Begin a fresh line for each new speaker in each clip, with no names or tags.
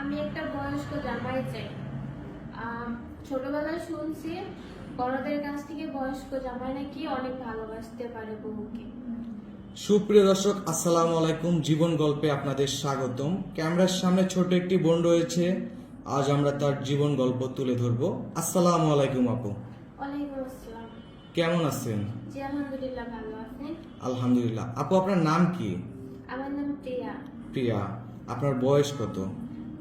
আমি একটা বয়স্ক জামাই চাই। ছোটবেলায় শুনছি বড়দের কাছ থেকে বয়স্ক জামাই নাকি অনেক ভালোবাসতে পারে বহুকে
সুপ্রিয় দর্শক আসসালামু আলাইকুম। জীবন গল্পে আপনাদের স্বাগতম। ক্যামেরার সামনে ছোট একটি বোন রয়েছে। আজ আমরা তার জীবন গল্প তুলে ধরব। আসসালামু আলাইকুম আপু।
ওয়ালাইকুম আসসালাম।
কেমন আছেন?
জি আলহামদুলিল্লাহ ভালো। আপনি?
আলহামদুলিল্লাহ। আপু আপনার নাম কি?
আমার নাম প্রিয়া।
প্রিয়া। আপনার বয়স কত?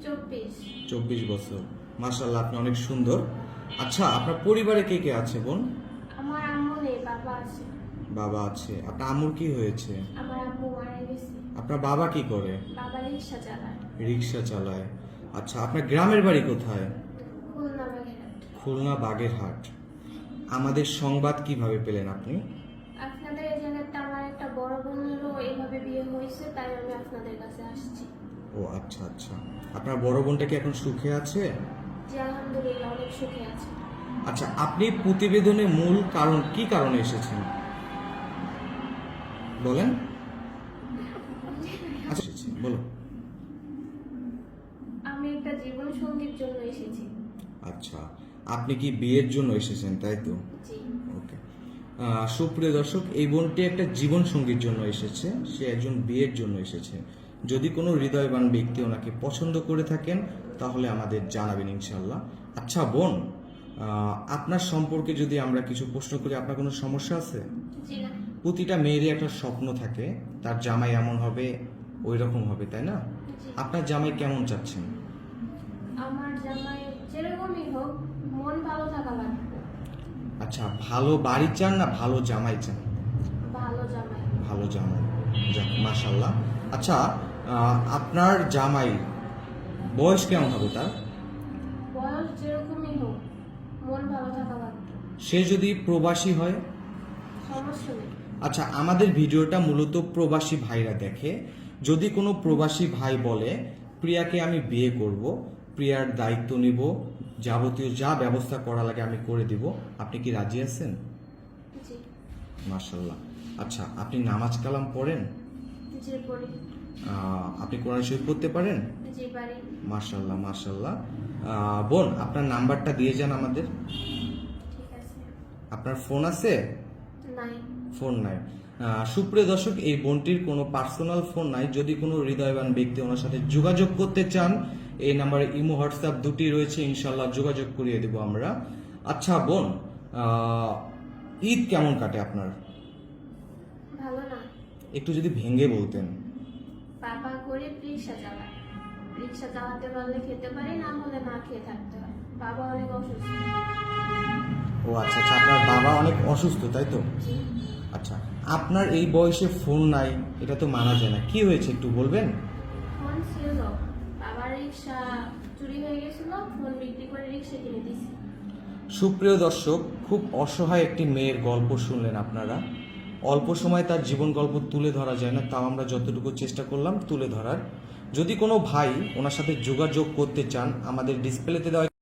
চব্বিশ।
বছর। মার্শাল্লাহ আপনি অনেক সুন্দর। আচ্ছা আপনার পরিবারে কে কে আছে বোন?
আমার আম্মু নেই বাবা আছে।
বাবা আছে। আপনার আম্মুর কি হয়েছে?
আমার আম্মু মারা গেছে।
আপনার বাবা কি করে?
বাবা রিক্সা চালায়।
রিক্সা চালায়। আচ্ছা আপনার গ্রামের বাড়ি কোথায়?
খুলনা বাগেরহাট।
খুলনা বাগেরহাট। আমাদের সংবাদ কীভাবে পেলেন আপনি?
আপনাদের এই আমার একটা বড় বোনেরও এইভাবে বিয়ে হয়েছে তাই আমি আপনাদের কাছে আসছি।
ও আচ্ছা আচ্ছা। আপনার বড় বোনটা কি এখন সুখে আছে?
জি আলহামদুলিল্লাহ অনেক সুখে আছে।
আচ্ছা আপনি প্রতিবেদনে মূল কারণ কি কারণে এসেছেন? বলেন। আচ্ছা বলো
আমি একটা জীবন সঙ্গীর জন্য এসেছি।
আচ্ছা আপনি কি বিয়ের জন্য এসেছেন তাই তো? ওকে। সুপ্রিয় দর্শক এই বোনটি একটা জীবন সঙ্গীর জন্য এসেছে সে একজন বিয়ের জন্য এসেছে। যদি কোনো হৃদয়বান ব্যক্তি ওনাকে পছন্দ করে থাকেন তাহলে আমাদের জানাবেন ইনশাল্লাহ আচ্ছা বোন আপনার সম্পর্কে যদি আমরা কিছু প্রশ্ন করি আপনার কোনো সমস্যা আছে? প্রতিটা মেয়েরই একটা স্বপ্ন থাকে তার জামাই এমন হবে ওই রকম হবে তাই না? আপনার জামাই কেমন চাচ্ছেন?
আমার জামাই যেরকমই হোক মন ভালো থাকা লাগবে।
আচ্ছা ভালো বাড়ি চান না ভালো জামাই চান?
ভালো জামাই।
ভালো জামাই। যাক মাশাল্লাহ আচ্ছা আপনার জামাই বয়স কেমন হবে তার?
বয়স যেরকমই হোক মন ভালো থাকা লাগবে।
সে যদি প্রবাসী হয়?
সমস্যা নেই।
আচ্ছা আমাদের ভিডিওটা মূলত প্রবাসী ভাইরা দেখে। যদি কোনো প্রবাসী ভাই বলে প্রিয়াকে আমি বিয়ে করব প্রিয়ার দায়িত্ব নিব যাবতীয় যা ব্যবস্থা করা লাগে আমি করে দিব আপনি কি রাজি আছেন?
জি।
মাশাল্লাহ আচ্ছা আপনি নামাজ কালাম পড়েন?
জি পড়ি।
আপনি কোরআন শরীফ পড়তে পারেন?
জি পারি।
মার্শাল্লাহ মার্শাল্লাহ বোন আপনার নাম্বারটা দিয়ে যান আমাদের। আপনার ফোন আছে? ফোন নাই। সুপ্রিয় দর্শক এই বোনটির কোনো পার্সোনাল ফোন নাই। যদি কোনো হৃদয়বান ব্যক্তি ওনার সাথে যোগাযোগ করতে চান এই নাম্বারে ইমো হোয়াটসঅ্যাপ দুটি রয়েছে ইনশাল্লাহ যোগাযোগ করিয়ে দেব আমরা। আচ্ছা বোন ঈদ কেমন কাটে আপনার?
ভালো না?
একটু যদি ভেঙে বলতেন।
বাবা গরিব রিক্সা চালায়। রিক্সা চালাতে পারলে খেতে পারি না হলে না খেয়ে থাকতে হয়। বাবা অনেক অসুস্থ।
ও আচ্ছা আচ্ছা আপনার বাবা অনেক অসুস্থ তাই তো? আচ্ছা আপনার এই বয়সে ফোন নাই এটা তো মানা যায় না। কি হয়েছে একটু বলবেন?
ফোন ছিল। বাবার রিক্সা চুরি হয়ে গেছিল ফোন বিক্রি করে রিক্সা কিনে দিছি
সুপ্রিয় দর্শক খুব অসহায় একটি মেয়ের গল্প শুনলেন আপনারা। অল্প সময় তার জীবন গল্প তুলে ধরা যায় না, তাও আমরা যতটুকু চেষ্টা করলাম তুলে ধরার। যদি কোনো ভাই ওনার সাথে যোগাযোগ করতে চান, আমাদের ডিসপ্লেতে দেওয়া